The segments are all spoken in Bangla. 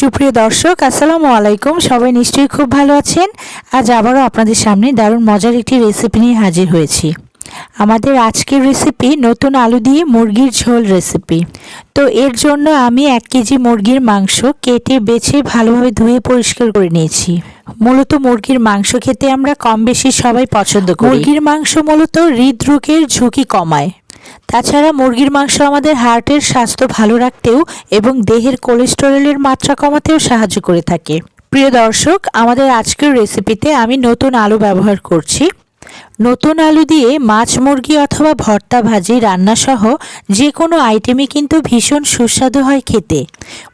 সুপ্রিয় দর্শক, আসসালামু আলাইকুম। সবাই নিশ্চয়ই খুব ভালো আছেন। আজ আবারও আপনাদের সামনে দারুণ মজার একটি রেসিপি নিয়ে হাজির হয়েছি। আমাদের আজকের রেসিপি নতুন আলু দিয়ে মুরগির ঝোল রেসিপি তো এর জন্য আমি এক কেজি মুরগির মাংস কেটে, বেছে, ভালোভাবে ধুয়ে পরিষ্কার করে নিয়েছি। মূলত মুরগির মাংস খেতে আমরা কম বেশি সবাই পছন্দ করি। মুরগির মাংস মূলত হৃদরোগের ঝুঁকি কমায়। তাছাড়া মুরগির মাংস আমাদের হার্টের স্বাস্থ্য ভালো রাখতেও এবং দেহের কোলেস্টেরলের মাত্রা কমাতেও সাহায্য করে থাকে। প্রিয় দর্শক, আমাদের আজকের রেসিপিতে আমি নতুন আলু ব্যবহার করছি। নতুন আলু দিয়ে মাছ মুরগি অথবা ভর্তা ভাজি, রান্নাসহ যে কোনো আইটেমই কিন্তু ভীষণ সুস্বাদু হয় খেতে।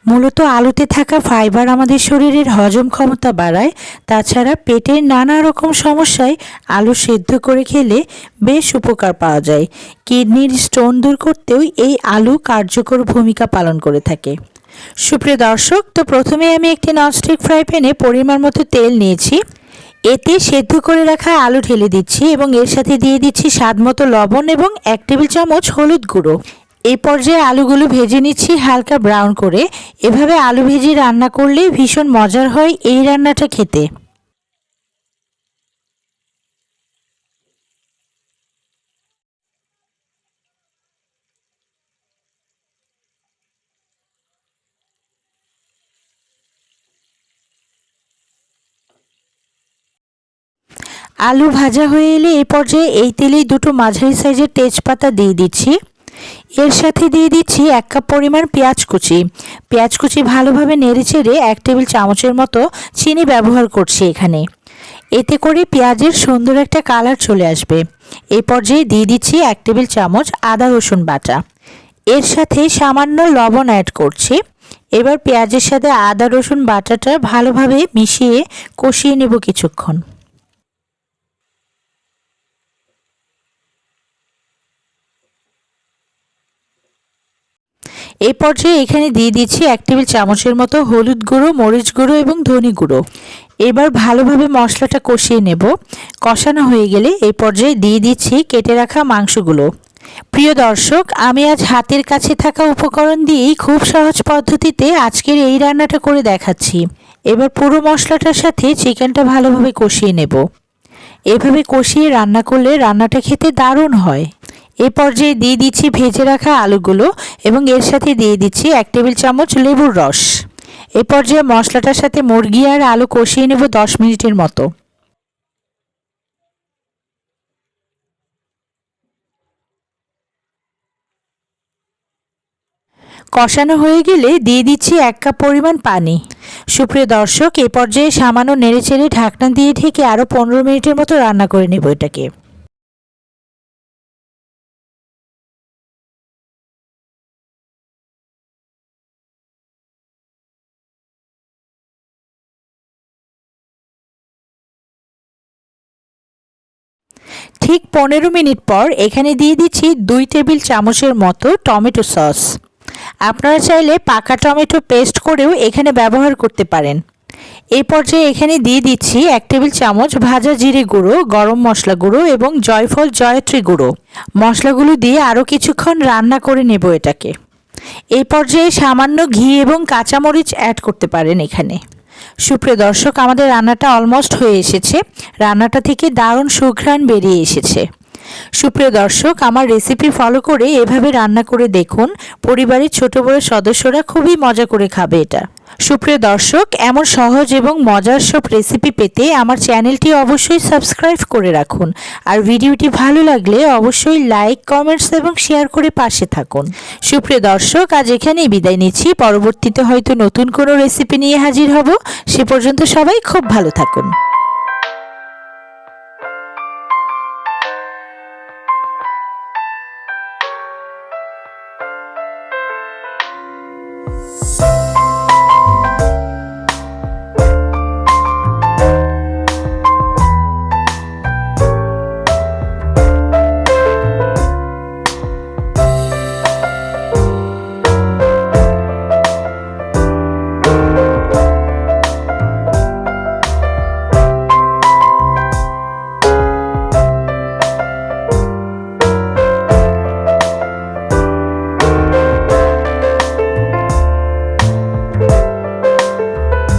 মূলত আলুতে থাকা ফাইবার আমাদের শরীরের হজম ক্ষমতা বাড়ায়। তাছাড়া পেটের নানা রকম সমস্যায় আলু সেদ্ধ করে খেলে বেশ উপকার পাওয়া যায়। কিডনির স্টোন দূর করতেও এই আলু কার্যকর ভূমিকা পালন করে থাকে। সুপ্রিয় দর্শক, তো প্রথমে আমি একটি ননস্টিক ফ্রাই প্যানে পরিমাণ মতো তেল নিয়েছি। এতে সেদ্ধ করে রাখা আলু ঢেলে দিচ্ছি এবং এর সাথে দিয়ে দিচ্ছি স্বাদ মতো লবণ এবং এক টেবিল চামচ হলুদ গুঁড়ো। এই পর্যায়ে আলুগুলো ভেজে নিচ্ছি হালকা ব্রাউন করে। এভাবে আলু ভেজে রান্না করলে ভীষণ মজার হয় এই রান্নাটা খেতে। আলু ভাজা হয়ে এলে এই পর্যায়ে এই তেলেই দুটো মাঝারি সাইজের তেজপাতা দিয়ে দিচ্ছি। এর সাথে দিয়ে দিচ্ছি এক কাপ পরিমাণ পেঁয়াজ কুচি। পেঁয়াজ কুচি ভালোভাবে নেড়ে চেড়ে এক টেবিল চামচের মতো চিনি ব্যবহার করছি এখানে। এতে করে পেঁয়াজের সুন্দর একটা কালার চলে আসবে। এই পর্যায়ে দিয়ে দিচ্ছি এক টেবিল চামচ আদা রসুন বাটা। এর সাথে সামান্য লবণ অ্যাড করছি। এবার পেঁয়াজের সাথে আদা রসুন বাটাটা ভালোভাবে মিশিয়ে কষিয়ে নেব কিছুক্ষণ। এই পর্যায়ে এখানে দিয়ে দিচ্ছি এক টেবিল চামচের মতো হলুদ গুঁড়ো, মরিচ গুঁড়ো এবং ধনে গুঁড়ো। এবার ভালোভাবে মশলাটা কষিয়ে নেব। কষানো হয়ে গেলে এই পর্যায়ে দিয়ে দিচ্ছি কেটে রাখা মাংসগুলো। প্রিয় দর্শক, আমি আজ হাতের কাছে থাকা উপকরণ দিয়েই খুব সহজ পদ্ধতিতে আজকের এই রান্নাটা করে দেখাচ্ছি। এবার পুরো মশলাটার সাথে চিকেনটা ভালোভাবে কষিয়ে নেব। এভাবে কষিয়ে রান্না করলে রান্নাটা খেতে দারুণ হয়। এ পর্যায়ে দিয়ে দিচ্ছি ভেজে রাখা আলুগুলো এবং এর সাথে দিয়ে দিচ্ছি এক টেবিল চামচ লেবুর রস। এ পর্যায়ে মশলাটার সাথে মুরগি আর আলু কষিয়ে নেব দশ মিনিটের মতো। কষানো হয়ে গেলে দিয়ে দিচ্ছি এক কাপ পরিমাণ পানি। সুপ্রিয় দর্শক, এ পর্যায়ে সামান্য নেড়েচেড়ে ঢাকনা দিয়ে ঢেকে আরও পনেরো মিনিটের মতো রান্না করে নেব এটাকে। ঠিক পনেরো মিনিট পর এখানে দিয়ে দিচ্ছি দুই টেবিল চামচের মতো টমেটো সস। আপনারা চাইলে পাকা টমেটো পেস্ট করেও এখানে ব্যবহার করতে পারেন। এই পর্যায়ে এখানে দিয়ে দিচ্ছি এক টেবিল চামচ ভাজা জিরে গুঁড়ো, গরম মশলা গুঁড়ো এবং জয়ফল জয়ত্রী গুঁড়ো। মশলাগুলো দিয়ে আরও কিছুক্ষণ রান্না করে নেব এটাকে। এই পর্যায়ে সামান্য ঘি এবং কাঁচামরিচ অ্যাড করতে পারেন এখানে। সুপ্রিয় দর্শক, আমাদের রান্নাটা অলমোস্ট হয়ে এসেছে। রান্নাটা থেকে দারুণ সুঘ্রাণ বেরিয়ে এসেছে। সুপ্রিয় দর্শক, আমার রেসিপি ফলো করে এভাবে রান্না করে দেখুন। পরিবারের ছোট বড় সদস্যরা খুবই মজা করে খাবে এটা। সুপ্রিয় দর্শক, এমন সহজ এবং মজার সব রেসিপি পেতে আমার চ্যানেলটি অবশ্যই সাবস্ক্রাইব করে রাখুন। আর ভিডিওটি ভালো লাগলে অবশ্যই লাইক কমেন্টস এবং শেয়ার করে পাশে থাকুন। সুপ্রিয় দর্শক, আজ এখানেই বিদায় নিচ্ছি। পরবর্তীতে হয়তো নতুন কোনো রেসিপি নিয়ে হাজির হব। সে পর্যন্ত সবাই খুব ভালো থাকুন।